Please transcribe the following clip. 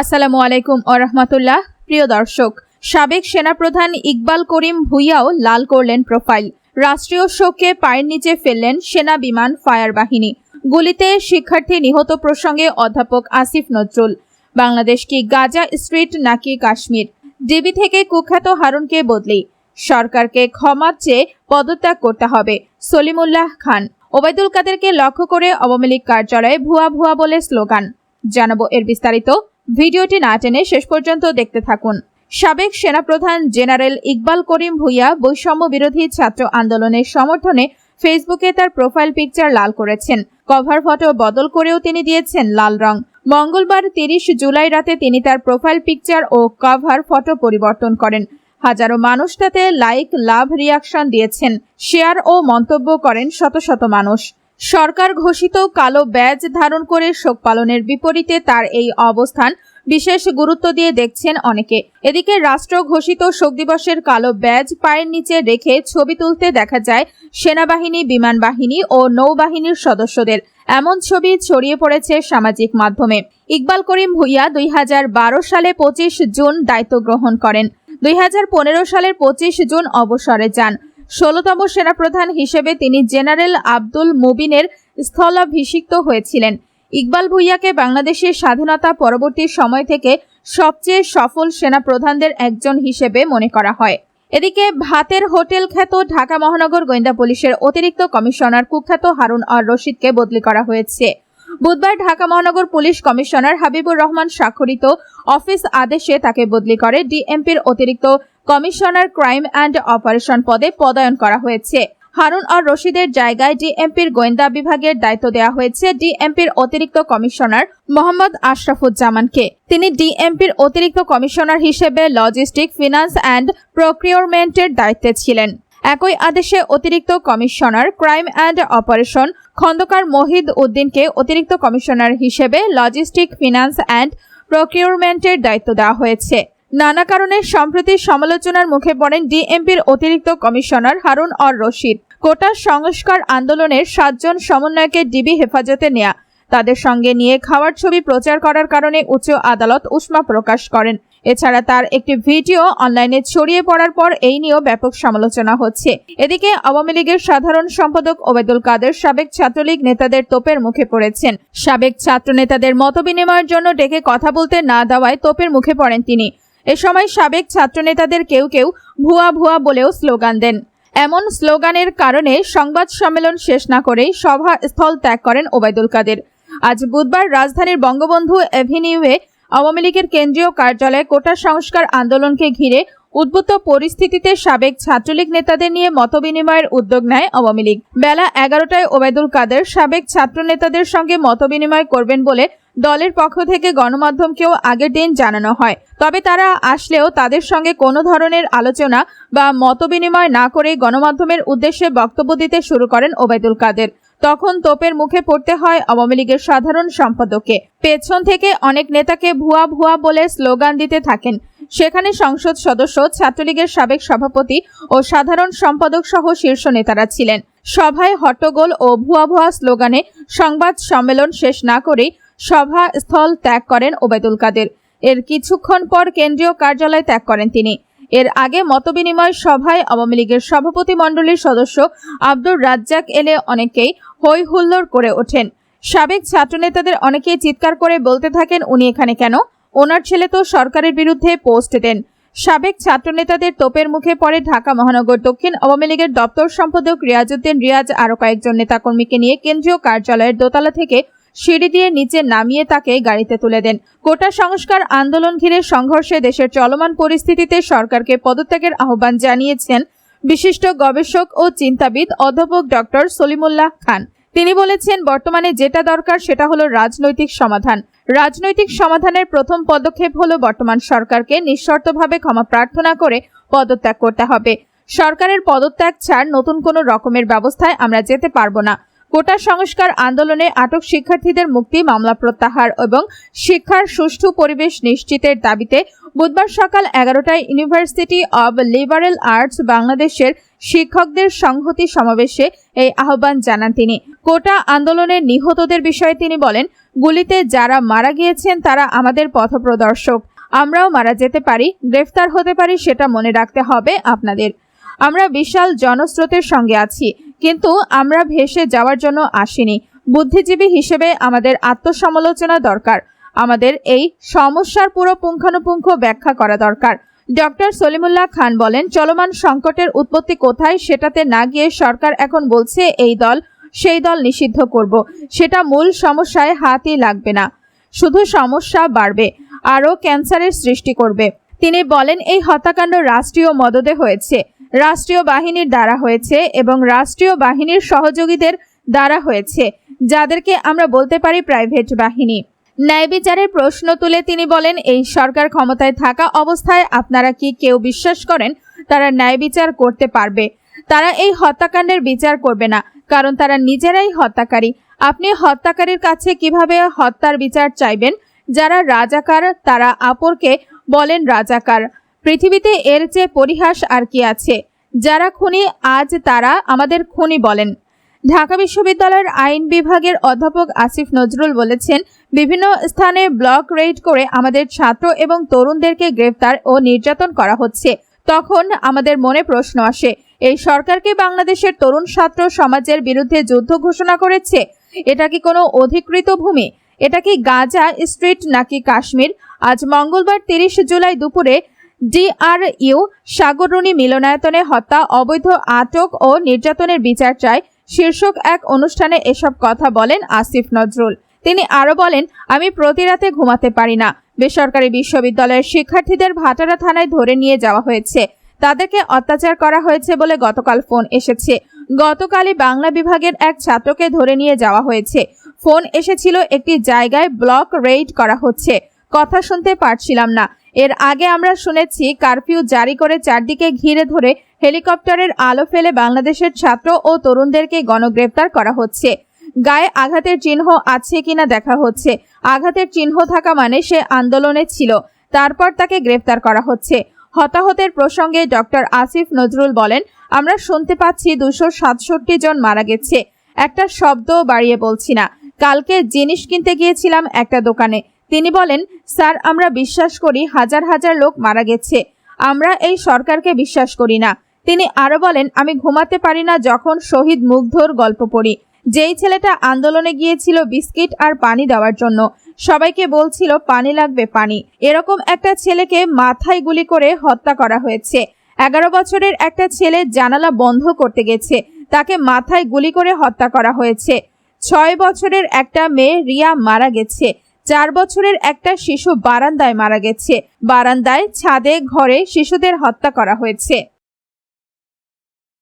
আসসালামু আলাইকুম রহমতুল্লাহ। প্রিয় দর্শক, সাবেক সেনাপ্রধান ইকবাল করিম ভুইয়াও লাল করলেন প্রোফাইল। রাষ্ট্রীয় শোককে পায়ের নিচে ফেললেন সেনা বিমান, ফায়ার বাহিনী। গুলিতে শিক্ষার্থী নিহত প্রসঙ্গে অধ্যাপক আসিফ নজরুল। বাংলাদেশ কি গাজা স্ট্রিট নাকি কাশ্মীর? ডিবি থেকে কুখ্যাত হারুনকে বদলি। সরকারকে ক্ষমা চেয়ে পদত্যাগ করতে হবে, সলিমুল্লাহ খান। ওবায়দুল কাদেরকে লক্ষ্য করে আওয়ামী লীগ কার্যালয়ে ভুয়া ভুয়া বলে স্লোগান। জানাব এর বিস্তারিত। ভিডিওটি না টেনে শেষ পর্যন্ত দেখতে থাকুন। সাবেক সেনাপ্রধান জেনারেল ইকবাল করিম ভুইয়া বৈষম্য বিরোধী ছাত্র আন্দোলনের সমর্থনে ফেসবুকে তার প্রোফাইল পিকচার লাল করেছেন। কভার ফটো বদল করেও তিনি দিয়েছেন লাল রং। মঙ্গলবার তিরিশ জুলাই রাতে তিনি তার প্রোফাইল পিকচার ও কভার ফটো পরিবর্তন করেন। হাজারো মানুষ তাতে লাইক, লাভ, রিয়াকশন দিয়েছেন। শেয়ার ও মন্তব্য করেন শত শত মানুষ। সরকার ঘোষিত কালো ব্যাজ ধারণ করে শোক পালনের বিপরীতে তার এই অবস্থান বিশেষ গুরুত্ব দিয়ে দেখছেন অনেকে। এদিকে রাষ্ট্র ঘোষিত শোক দিবসের কালো ব্যাজ পায়ের নিচে রেখে ছবি তুলতে দেখা যায় সেনাবাহিনী, বিমান বাহিনী ও নৌবাহিনীর সদস্যদের। এমন ছবি ছড়িয়ে পড়েছে সামাজিক মাধ্যমে। ইকবাল করিম ভুইয়া দুই হাজার বারো সালে পঁচিশ জুন দায়িত্ব গ্রহণ করেন। দুই হাজার পনেরো সালের পঁচিশ জুন অবসরে যান। ষোলতম সেনাপ্রধান হিসেবে তিনি জেনারেল আব্দুল মুবিনের স্থলাভিষিক্ত হয়েছিলেন। ইকবাল ভুইয়াকে বাংলাদেশের স্বাধীনতা পরবর্তী সময় থেকে সবচেয়ে সফল সেনাপ্রধানদের একজন হিসেবে মনে করা হয়। এদিকে ভাতের হোটেল খ্যাত ঢাকা মহানগর গোয়েন্দা পুলিশের অতিরিক্ত কমিশনার কুখ্যাত হারুন আর রশিদকে বদলি করা হয়েছে। বুধবার ঢাকা মহানগর পুলিশ কমিশনার হাবিবুর রহমান স্বাক্ষরিত অফিস আদেশে তাকে বদলি করে। ডিএমপির অতিরিক্ত কমিশনার ক্রাইম অ্যান্ড অপারেশন পদে পদায়ন করা হয়েছে। হারুন আর রশিদের জায়গায় ডিএমপির গোয়েন্দা বিভাগের দায়িত্ব দেওয়া হয়েছে ডিএমপির অতিরিক্ত কমিশনার মোহাম্মদ আশরাফুজ্জামানকে। তিনি ডিএমপির অতিরিক্ত কমিশনার হিসেবে লজিস্টিক, ফিনান্স অ্যান্ড প্রক্রিয়রমেন্টের দায়িত্বে ছিলেন। একই আদেশে অতিরিক্ত commissioner crime and operation Khandakar Mohid উদ্দিনকে অতিরিক্ত কমিশনার হিসেবে লজিস্টিক, ফিনান্স অ্যান্ড প্রকিউরমেন্টের দায়িত্ব দেওয়া হয়েছে। নানা কারণে সম্প্রতি সমালোচনার মুখে পড়েন ডিএমপির অতিরিক্ত কমিশনার হারুন অর রশিদ। কোটা সংস্কার আন্দোলনের সাতজন সমন্বয়কে ডিবি হেফাজতে নেয়া। তাদের সঙ্গে নিয়ে খাওয়ার ছবি প্রচার করার কারণে উচ্চ আদালত উষ্মা প্রকাশ করেন। এছাড়া তার একটি ভিডিও অনলাইনে ছড়িয়ে পড়ার পর এই নিয়েও ব্যাপক সমালোচনা হচ্ছে। এদিকে আওয়ামী লীগের সাধারণ সম্পাদক ওবেদুল কাদের সাবেক ছাত্রলীগ নেতাদের তোপের মুখে পড়েছেন। সাবেক ছাত্র নেতাদের মতবিনিময়ের জন্য ডেকে কথা বলতে না দেওয়ায় তোপের মুখে পড়েন তিনি। এ সময় সাবেক ছাত্রনেতাদের কেউ কেউ ভুয়া ভুয়া বলেও স্লোগান দেন। এমন স্লোগানের কারণে সংবাদ সম্মেলন শেষ না করেই সভা স্থল ত্যাগ করেন ওবায়দুল কাদের। আজ বুধবার রাজধানীর বঙ্গবন্ধু এভিনিউয়ে আওয়ামী লীগের কেন্দ্রীয় কার্যালয়ে কোটা সংস্কার আন্দোলনকে ঘিরে উদ্ভূত পরিস্থিতিতে সাবেক ছাত্রলীগ নেতাদের নিয়ে মতবিনিময়ের উদ্যোগ নেয় আওয়ামী লীগ। বেলা এগারোটায় ওবায়দুল কাদের সাবেক ছাত্র নেতাদের সঙ্গে মতবিনিময় করবেন বলে দলের পক্ষ থেকে গণমাধ্যমকেও আগের দিন জানানো হয়। তবে তারা আসলেও তাদের সঙ্গে কোনো ধরনের আলোচনা বা মতবিনিময় না করে গণমাধ্যমের উদ্দেশ্যে বক্তব্য দিতে শুরু করেন ওবায়দুল কাদের। তখন তোপের মুখে পড়তে হয় আওয়ামী লীগের সাধারণ সম্পাদককে। পেছন থেকে অনেক নেতাকে ভুয়া ভুয়া বলে স্লোগান দিতে থাকেন। সেখানে সংসদ সদস্য, ছাত্রলীগের সাবেক সভাপতি ও সাধারণ সম্পাদক সহ শীর্ষ নেতারা ছিলেন। সভায় হট্টগোল ও ভুয়া ভুয়া স্লোগানে সংবাদ সম্মেলন শেষ না করেই সভা স্থল ত্যাগ করেন ওবায়দুল কাদের। এর কিছুক্ষণ পর কেন্দ্রীয় কার্যালয় ত্যাগ করেন তিনি। এর আগে মতবিনিময় সভায় আওয়ামী লীগের সভাপতি মণ্ডলীর সদস্য আব্দুর রাজ্জাক এলে অনেকেই হই হুল্লোড় করে ওঠেন। সাবেক ছাত্রনেতাদের অনেকেই চিৎকার করে বলতে থাকেন, উনি এখানে কেন? ওনার ছেলে তো সরকারের বিরুদ্ধে পোস্ট দেন। সাবেক ছাত্রনেতাদের তোপের মুখে পড়ে ঢাকা মহানগর দক্ষিণ আওয়ামী লীগের দপ্তর সম্পাদক রিয়াজউদ্দিন রিয়াজ আরও কয়েকজন নেতাকর্মীকে নিয়ে কেন্দ্রীয় কার্যালয়ের দোতলা থেকে সিঁড়ি দিয়ে নিচে নামিয়ে তাকে গাড়িতে তুলে দেন। কোটা সংস্কার আন্দোলন ঘিরে সংঘর্ষে দেশের চলমান পরিস্থিতিতে সরকারকে পদত্যাগের আহ্বান জানিয়েছেন বিশিষ্ট গবেষক ও চিন্তাবিদ অধ্যাপক ডক্টর সলিমুল্লাহ খান। তিনি বলেছেন, বর্তমানে যেটা দরকার সেটা হলো রাজনৈতিক সমাধান। রাজনৈতিক সমাধানের প্রথম পদক্ষেপ হলো বর্তমান সরকারকে নিঃশর্তভাবে ক্ষমা প্রার্থনা করে পদত্যাগ করতে হবে। সরকারের পদত্যাগ ছাড় নতুন কোনো রকমের ব্যবস্থায় আমরা যেতে পারব না। কোটা সংস্কার আন্দোলনে আটক শিক্ষার্থীদের মুক্তি, মামলা প্রত্যাহার এবং শিক্ষার সুষ্ঠু পরিবেশ নিশ্চিতের দাবিতে বুধবার সকাল এগারোটায় ইউনিভার্সিটি অব লিবারেল আর্টস বাংলাদেশের শিক্ষকদের সংহতি সমাবেশে এই আহ্বান জানান তিনি। কোটা আন্দোলনের নিহতদের বিষয়ে তিনি বলেন, গুলিতে যারা মারা গিয়েছেন তারা আমাদের পথপ্রদর্শক। আমরাও মারা যেতে পারি, গ্রেফতার হতে পারি, সেটা মনে রাখতে হবে আপনাদের। আমরা বিশাল জনস্রোতের সঙ্গে আছি। কিন্তু আমরা ভেসে যাওয়ার জন্য আসিনি। বুদ্ধিজীবী হিসেবে আমাদের আত্মসমালোচনা দরকার। আমাদের এই সমস্যার পুরো পুঙ্খানুপুঙ্খ ব্যাখ্যা করা দরকার। ডক্টর সলিমুল্লাহ খান বলেন, চলমান সংকটের উৎপত্তি কোথায় সেটাতে না গিয়ে সরকার এখন বলছে, এই দল, সেই দল নিষিদ্ধ করব। সেটা মূল সমস্যায় হাতই লাগবে না। শুধু সমস্যা বাড়বে, আরও ক্যান্সারের সৃষ্টি করবে। তিনি বলেন, এই হত্যাকাণ্ড রাষ্ট্রীয় মদদে হয়েছে। রাষ্ট্রীয় বাহিনীর দ্বারা হয়েছে এবং রাষ্ট্রীয় বাহিনীর সহযোগীদের দ্বারা হয়েছে, যাদেরকে আমরা বলতে পারি প্রাইভেট বাহিনী। ন্যায় বিচারের প্রশ্ন তুলে তিনি বলেন, এই সরকার ক্ষমতায় থাকা অবস্থায় আপনারা কি কেউ বিশ্বাস করেন? তারা ন্যায় বিচার করতে পারবে। তারা এই হত্যাকাণ্ডের বিচার করবে না, কারণ তারা নিজেরাই হত্যাকারী। আপনি হত্যাকারীর কাছে কীভাবে হত্যার বিচার চাইবেন? যারা রাজাকার, তারা আপরকে বলেন রাজাকার। পৃথিবীতে এর চেয়ে পরিহাস আর কি আছে? যারা খুনি, আজ তারা আমাদের খুনি বলেন। ঢাকা বিশ্ববিদ্যালয়ের আইন বিভাগের অধ্যাপক আসিফ নজরুল বলেছেন, বিভিন্ন স্থানে ব্লক রেড করে আমাদের ছাত্র এবং তরুণদেরকে গ্রেফতার ও নির্যাতন করা হচ্ছে। তখন আমাদের মনে প্রশ্ন আসে, এই সরকারকে বাংলাদেশের তরুণ ছাত্র সমাজের বিরুদ্ধে যুদ্ধ ঘোষণা করেছে? এটা কি কোনো অধিকৃত ভূমি? এটা কি গাজা স্ট্রিট নাকি কাশ্মীর? আজ মঙ্গলবার তিরিশ জুলাই দুপুরে ডিআরইউ সাগররুনি মিলনায়তনে হত্যা, অবৈধ আটক ও নির্যাতনের বিচার চায়। শীর্ষক এক অনুষ্ঠানে এসব কথা বলেন আসিফ নজরুল। তিনি আরও বলেন, আমি প্রতি রাতে ঘুমাতে পারি না। বেসরকারি বিশ্ববিদ্যালয়ের শিক্ষার্থীদের ভাটারা থানায় ধরে নিয়ে যাওয়া হয়েছে। তাদেরকে অত্যাচার করা হয়েছে বলে গতকাল ফোন এসেছে। গতকালই বাংলা বিভাগের এক ছাত্রকে ধরে নিয়ে যাওয়া হয়েছে। ফোন এসেছিল একটি জায়গায় ব্লক রেইড করা হচ্ছে। কথা শুনতে পারছিলাম না। এর আগে আমরা শুনেছি, কারফিউ জারি করে চারদিকে ঘিরে ধরে হেলিকপ্টারের আলো ফেলে বাংলাদেশের ছাত্র ও তরুণদেরকে গণগ্রেপ্তার করা হচ্ছে। গায়ে আঘাতের চিহ্ন আছে কিনা দেখা হচ্ছে। আঘাতের চিহ্ন থাকা মানে সে আন্দোলনে ছিল, তারপর তাকে গ্রেফতার করা হচ্ছে। হতাহতের প্রসঙ্গে ডক্টর আসিফ নজরুল বলেন, আমরা শুনতে পাচ্ছি দুশো সাতষট্টি জন মারা গেছে। একটা শব্দ বাড়িয়ে বলছি না। কালকে জিনিস কিনতে গিয়েছিলাম একটা দোকানে। তিনি বলেন, স্যার, আমরা বিশ্বাস করি হাজার হাজার লোক মারা গেছে। আমরা এই সরকারকে বিশ্বাস করি না। তিনি আরও বলেন, আমি ঘুমাতে পারি না যখন শহীদ মুগ্ধর গল্প পড়ি। যেই ছেলেটা আন্দোলনে গিয়েছিল বিস্কিট আর পানি দেওয়ার জন্য, সবাইকে বলছিল, পানি লাগবে, পানি। এরকম একটা ছেলেকে মাথায় গুলি করে হত্যা করা হয়েছে। এগারো বছরের একটা ছেলে জানালা বন্ধ করতে গেছে। তাকে মাথায় গুলি করে হত্যা করা হয়েছে। ছয় বছরের একটা মেয়ে রিয়া মারা গেছে। চার বছরের একটা শিশু বারান্দায় মারা গেছে। বারান্দায় ছাদে ঘরে শিশুদের হত্যা করা হয়েছে।